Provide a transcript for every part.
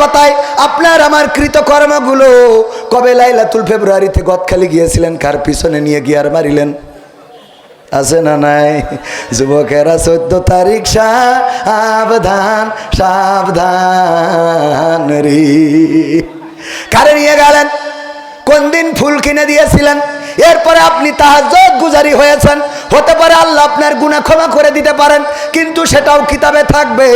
পাতায় আপনার আমার কৃতকর্মগুলো কবে লাইলাতুল ফেব্রুয়ারিতে গদখালি গিয়েছিলেন? কার পিছনে নিয়ে গিয়ার মারিলেন? আছে না নাই? যুবকেরা চোদ্দ তারিখ সাবধান সাবধান রে। কারে নিয়ে গেলেন? কোন দিন ফুল কিনে দিয়েছিলেন? এরপরে আপনি তাহাজ্জত গুজারি হয়েছেন। হতে পারে আল্লাহ আপনার গুনাহ ক্ষমা করে দিতে পারেন, কিন্তু সেটাও কিতাবে থাকবে।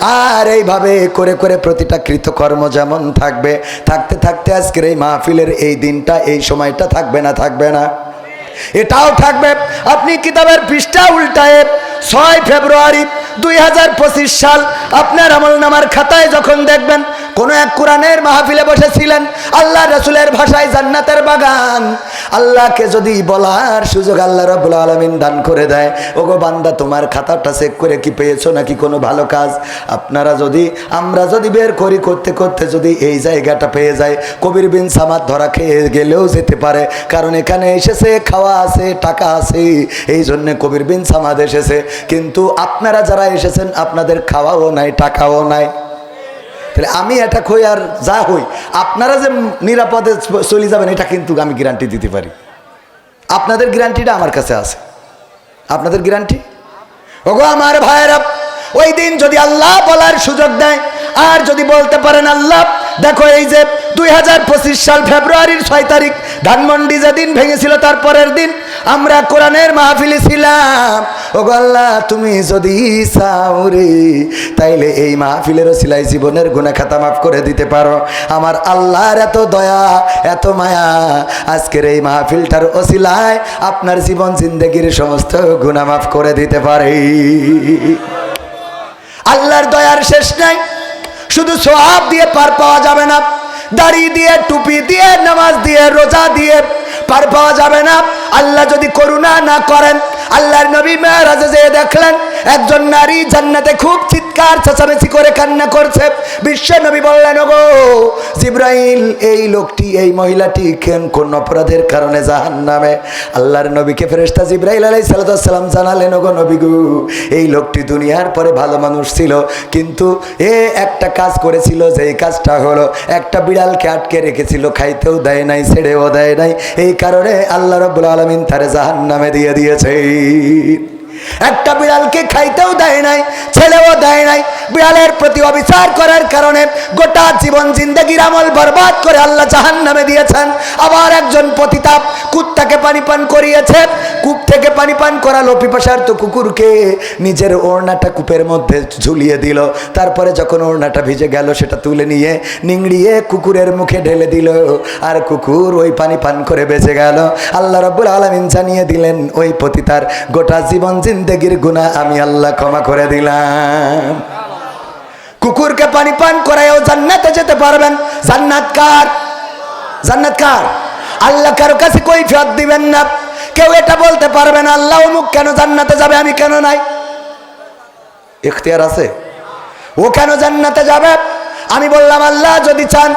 আর এইভাবে করে করে প্রতিটা কৃতকর্ম যেমন থাকবে, থাকতে থাকতে আজকের এই মাহফিলের এই দিনটা, এই সময়টা থাকবে না থাকবে না। এটাও থাকবে। আপনি কিতাবের পৃষ্ঠা উল্টায় ছয় ফেব্রুয়ারি দুই হাজার পঁচিশ সাল আপনার আমল নামার খাতায় যখন দেখবেন কোন এক কোরআনের মাহফিলে বসেছিলেন, আল্লাহ রসুলের ভাষায় জান্নাতের বাগান। আল্লাহকে যদি বলার সুযোগ আল্লাহ রবুল আলমিন দান করে দেয়, ওগো বান্দা, তোমার খাতাটা চেক করে কি পেয়েছ নাকি কোনো ভালো কাজ? আপনারা যদি, আমরা যদি বের করি, করতে করতে যদি এই জায়গাটা পেয়ে যায় কবির বিন সামাদ ধরা খেয়ে গেলেও যেতে পারে। কারণ এখানে এসেছে, খাওয়া আছে, টাকা আছে, এই জন্যে কবির বিন সামাদ এসেছে। কিন্তু আপনারা যারা এসেছেন, আপনাদের খাওয়াও নাই, টাকাও নাই। তাহলে আমি এটা কই আর যা হই, আপনারা যে নিরাপদে চলে যাবেন, এটা কিন্তু আমি গ্যারান্টি দিতে পারি। আপনাদের গ্যারান্টিটা আমার কাছে আছে। আপনাদের গ্যারান্টি ওগো আমার ভাইয়েরা ওই দিন যদি আল্লাহ বলার সুযোগ দেয়, আর যদি বলতে পারেন, আল্লাহ, দেখো এই যে দুই হাজার পঁচিশ সাল ফেব্রুয়ারির ছয় তারিখ, ধানমন্ডি যেদিন ভেঙেছিল তার পরের দিন আমরা কোরআনের মাহফিলে ছিলাম। ও আল্লাহ, তুমি যদি চাও রে, তাইলে এই মাহফিলেরও সিলাই জীবনের গুণা খাতা মাফ করে দিতে পারো। আমার আল্লাহর এত দয়া, এত মায়া, আজকের এই মাহফিলটার ওসিলায় আপনার জীবন, জিন্দগির সমস্ত গুণা মাফ করে দিতে পারে। আল্লাহর দয়ার শেষ নাই। শুধু সোহাব দিয়ে পার পাওয়া যাবে না, দাড়ি দিয়ে, টুপি দিয়ে, নামাজ দিয়ে, রোজা দিয়ে পার পাওয়া যাবে না। আল্লাহ যদি করুণা না করেন, আল্লাহর নবী মেয়ারাজে যেয়ে দেখলেন, একজন নারী জান্নাতে খুব চিৎকার, চেঁচামেচি করে কান্না করছে। বিশ্ব নবী বললেন, ওগো, জিব্রাইল, এই লোকটি, এই মহিলাটি কেন কোন অপরাধের কারণে জাহান নামে আল্লাহর নবীকে ফেরেস্তা জিব্রাইল আলাই সালাম জানালেন, ওগো নবী গো, এই লোকটি দুনিয়ার পরে ভালো মানুষ ছিল, কিন্তু এ একটা কাজ করেছিল যে এই কাজটা হলো, একটা বিড়ালকে আটকে রেখেছিল, খাইতেও দেয় নাই, ছেড়েও দেয় নাই। এই কারণে আল্লাহ রব্বুল আলমিন তার জাহান নামে দিয়ে দিয়েছে। একটা বিড়ালকে খাইতেও দেয় নাই, ছেলেও দেয় নাই, বিড়ালের প্রতি অবিচার করার কারণে গোটা জীবন জিন্দগির আমল বরবাদ করে আল্লাহ জাহান নামে দিয়েছেন। আবার একজন পতিতাপ কুত্তাকে পানি পান করিয়েছে কূপ থেকে পানি পান করালো পিপাসার্থ কুকুরকে নিজের ওড়নাটা কূপের মধ্যে ঝুলিয়ে দিল। তারপরে যখন ওড়নাটা ভিজে গেল, সেটা তুলে নিয়ে নিংড়িয়ে কুকুরের মুখে ঢেলে দিল। আর কুকুর ওই পানি পান করে বেঁচে গেল। আল্লাহ রব্বুল আলমিন জানিয়ে দিলেন, ওই পতিতার গোটা জীবন জিন্দেগির গুণা আমি আল্লাহ ক্ষমা করে দিলাম। কুকুরকে পানি পান করায়ও জান্নাতে যেতে পারবেন। জান্নাত কার? জান্নাত কার? আল্লাহ কারও কাছে কই ফেরত দিবেন না। কেউ এটা বলতে পারবে না, আল্লাহ অমুক কেন জান্নাতে যাবে, আমি কেন নাই? ইখতিয়ার আছে? ও কেন জান্নাতে যাবে? আমি বললাম, আল্লাহ যদি চান,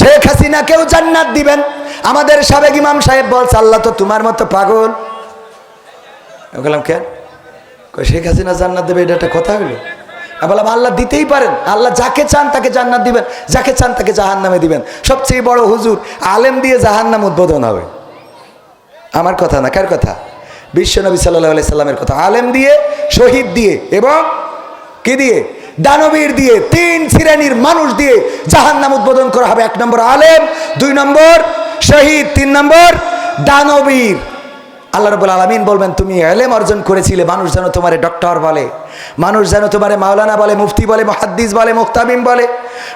শেখ হাসিনা কেউ জান্নাত দিবেন। আমাদের সাবেক ইমাম সাহেব বলছে, আল্লাহ তো তোমার মতো পাগল। বললাম, কেন? শেখ হাসিনা জান্নাত দেবে, এটা একটা কথা হলো। আমি বললাম, আল্লাহ দিতেই পারেন। আল্লাহ যাকে চান তাকে জান্নাত দিবেন, যাকে চান তাকে জাহান নামে দিবেন। সবচেয়ে বড় হুজুর, আলেম দিয়ে জাহান নাম উদ্বোধন হবে। আমার কথা না, কার কথা? বিশ্বনবী সাল্লাহ সাল্লামের কথা। আলেম দিয়ে, শহীদ দিয়ে এবং কি দিয়ে? দানবীর দিয়ে, তিন শ্রেণির মানুষ দিয়ে জাহান নাম উদ্বোধন করা হবে। এক নম্বর আলেম, দুই নম্বর শহীদ, তিন নম্বর দানবীর। আল্লাহ রবুল আলমিন বলবেন, তুমি এলেম অর্জন করেছিলে, মানুষ যেন তোমারে ডক্টর বলে, মানুষ যেন তোমারে মাওলানা বলে, মুফতি বলে, মহাদ্দিস বলে মুক্তাবিম বলে,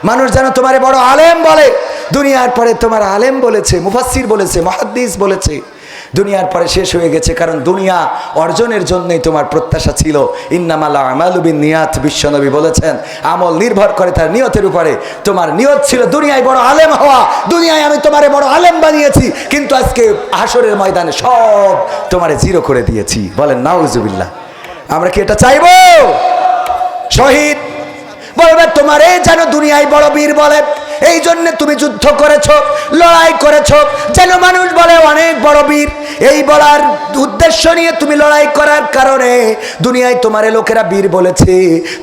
মানুষ যেন তোমারে বড় আলেম বলে। দুনিয়ার পরে তোমার আলেম বলেছে মুফাসির বলেছে, মহাদ্দিস বলেছে দুনিয়ার পরে শেষ হয়ে গেছে, কারণ দুনিয়া অর্জনের জন্যই তোমার প্রত্যাশা ছিল। ইন্নামাল্লা আমালুবিন নিয়াত বিশ্বনবী বলেছেন, আমল নির্ভর করে তার নিয়তের উপরে। তোমার নিয়ত ছিল দুনিয়ায় বড় আলেম হওয়া। দুনিয়ায় আমি তোমারে বড় আলেম বানিয়েছি, কিন্তু আজকে হাসরের ময়দানে সব তোমারে জিরো করে দিয়েছি। বলেন, নাউজুবিল্লাহ। আমরা কি এটা চাইব? শহীদ, বলবে, তোমারে যেন দুনিয়ায় বড় বীর বলে। এই জন্য তুমি যুদ্ধ করেছ, লড়াই করেছ। যেন মানুষ বলে অনেক বড় বীর। এই বলার উদ্দেশ্য নিয়ে তুমি লড়াই করার কারণে দুনিয়ায় তোমার লোকেরা বীর বলেছে।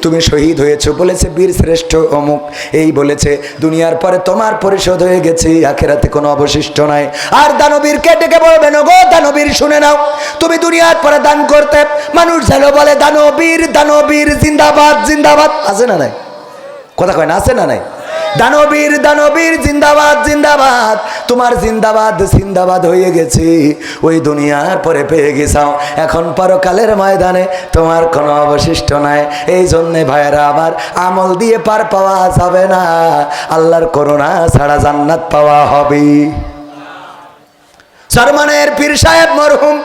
তুমি শহীদ হয়েছো বলেছে, বীর শ্রেষ্ঠ অমুক। এই বলেছে, দুনিয়ার পরে তোমার পরিশোধ হয়ে গেছে, আখেরাতে কোনো অবশিষ্ট নাই। আর দানবীরকে ডেকে বলবেন গো দানবীর, শুনে নাও। তুমি দুনিয়ার পরে দান করতে, মানুষ যেন বলে, দানবীর দানবীর, জিন্দাবাদ জিন্দাবাদ। আছে না নাই? কথা কয় না, আছে না নাই? দানবীর দানবীর জিন্দাবাদ জিন্দাবাদ। তোমার জিন্দাবাদ জিন্দাবাদ হয়ে গেছে। ওই দুনিয়ার পরে পেয়ে গেছাও। এখন পরকালের ময়দানে তোমার কোনো অবশিষ্ট নাই। এই জন্যে ভাইয়েরা, আমার আমল দিয়ে পার পাওয়া যাবে না। আল্লাহর করোনা ছাড়া জান্নাত পাওয়া হবে। সারমানের পীর সাহেব মরহুম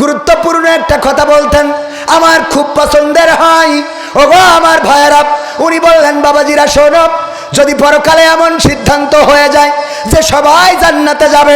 গুরুত্বপূর্ণ একটা কথা বলতেন, আমার খুব পছন্দের হয়। ওগো আমার ভাইয়েরা, উনি বললেন, বাবাজিরা, শোনো যদি পরকালে এমন সিদ্ধান্ত হয়ে যায় যে সবাই জান্নাতে যাবে,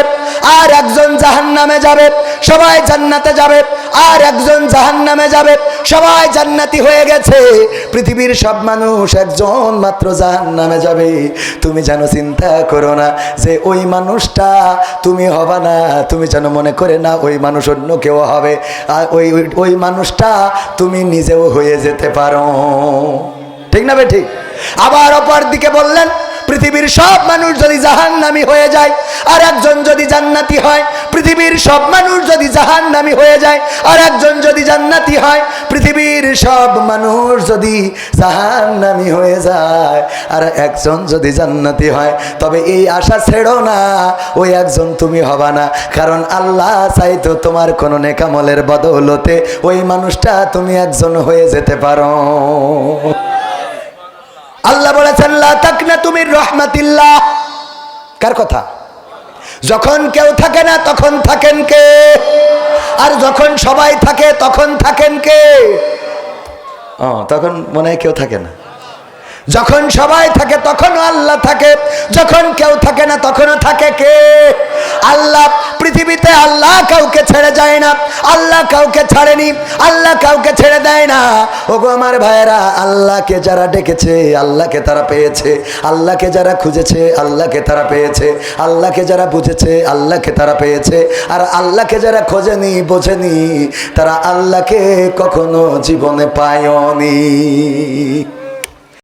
আর একজন জাহান্নামে যাবে, সবাই জান্নাতে যাবে, আর একজন জাহান্নামে যাবে, সবাই জান্নাতি হয়ে গেছে, পৃথিবীর সব মানুষ একজন মাত্র জাহান নামে যাবে। তুমি যেন চিন্তা করো না যে ওই মানুষটা তুমি হবা না, তুমি যেন মনে করে না ওই মানুষ অন্য কেউ হবে, আর ওই- ওই মানুষটা তুমি নিজেও হয়ে যেতে পারো। ঠিক না বে ঠিক? আবার অপর দিকে বললেন, পৃথিবীর সব মানুষ যদি জাহান্নামি হয়ে যায়, আর একজন যদি জান্নাতি হয়, পৃথিবীর সব মানুষ যদি জাহান্নামি হয়ে যায়, আর একজন যদি জান্নাতি হয়, পৃথিবীর সব মানুষ যদি জাহান্নামি হয়ে যায়, আর একজন যদি জান্নাতি হয়, তবে এই আশা ছেড়ো না, ওই একজন তুমি হবা না। কারণ আল্লাহ চাইতো তোমার কোনো নেকামলের বদৌলতে ওই মানুষটা তুমি একজন হয়ে যেতে পারো। আল্লাহ বলেছেন তাকনা তুমি রহমাতিল্লাহ। কার কথা? যখন কেউ থাকে না, তখন থাকেন কে? আর যখন সবাই থাকে, তখন থাকেন কে? ও, তখন মনে কেউ থাকে না। যখন সবাই থাকে, তখনও আল্লাহ থাকে। যখন কেউ থাকে না, তখনও থাকে কে? আল্লাহ পৃথিবীতে আল্লাহ কাউকে ছেড়ে যায় না, আল্লাহ কাউকে ছাড়েনি, আল্লাহ কাউকে ছেড়ে দেয় না। ওগো আমার ভাইয়েরা, আল্লাহকে যারা ডেকেছে, আল্লাহকে তারা পেয়েছে, আল্লাহকে যারা খুঁজেছে, আল্লাহকে তারা পেয়েছে, আল্লাহকে যারা বুঝেছে, আল্লাহকে তারা পেয়েছে, আর আল্লাহকে যারা খোঁজেনি, বোঝেনি, তারা আল্লাহকে কখনো জীবনে পায়নি।